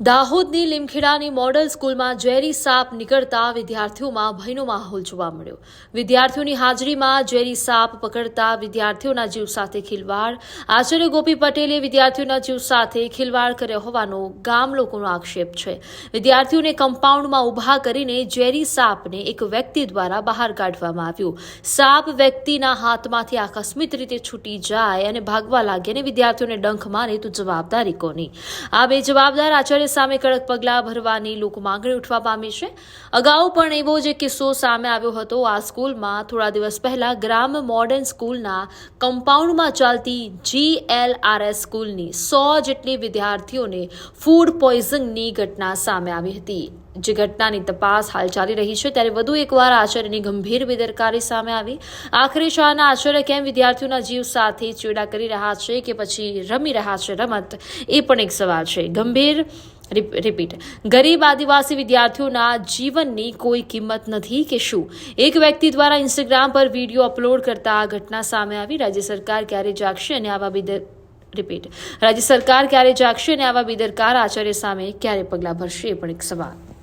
દાહોદની લીમખેડાની model સ્કૂલમાં ઝેરી સાપ નીકળતા વિદ્યાર્થીઓમાં ભયનો માહોલ જોવા મળ્યો. વિદ્યાર્થીઓની હાજરીમાં ઝેરી સાપ પકડતા વિદ્યાર્થીઓના જીવ સાથે ખિલવાડ. આચાર્ય ગોપી પટેલે વિદ્યાર્થીઓના જીવ સાથે ખિલવાડ કર્યો હોવાનો ગામ લોકોનો આક્ષેપ છે. વિદ્યાર્થીઓને કમ્પાઉન્ડમાં ઊભા કરીને ઝેરી સાપને એક વ્યક્તિ દ્વારા બહાર કાઢવામાં આવ્યું. સાપ વ્યક્તિના હાથમાંથી આકસ્મિક રીતે છૂટી જાય અને ભાગવા લાગે અને વિદ્યાર્થીઓને ડંખ મારે તો જવાબદારી કોની? આ બે જવાબદાર આચાર્ય સામે કડક પગલાં ભરવાની લોકો માંગણી ઉઠવા પામી છે. અગાઉ પણ એવો જ કિસ્સો સામે આવ્યો હતો. આ સ્કૂલમાં થોડા દિવસ પહેલા ગ્રામ મોડર્ન સ્કૂલના કમ્પાઉન્ડમાં ચાલતી જીએલઆરએસ સ્કૂલની સો જેટલી વિદ્યાર્થીઓને ફૂડ પોઈઝનની ઘટના સામે આવી હતી. જે ઘટનાની તપાસ હાલ ચાલી રહી છે. ત્યારે વધુ એકવાર આચાર્યની ગંભીર બેદરકારી સામે આવી. આખરે શાહના આચાર્ય કેમ વિદ્યાર્થીઓના જીવ સાથે ચેડા કરી રહ્યા છે કે પછી રમી રહ્યા છે રમત? એ પણ એક સવાલ છે. ગંભીર રિપીટ. ગરીબ આદિવાસી વિદ્યાર્થીઓના જીવનની કોઈ કિંમત નથી કે શું? એક વ્યક્તિ દ્વારા ઇન્સ્ટાગ્રામ પર વીડિયો અપલોડ કરતા આ ઘટના સામે આવી. રાજ્ય સરકાર ક્યારે જાગશે અને આવા બેદર રિપીટ. રાજ્ય સરકાર ક્યારે જાગશે અને આવા બેદરકાર આચાર્ય સામે ક્યારે પગલાં ભરશે? એ પણ એક સવાલ.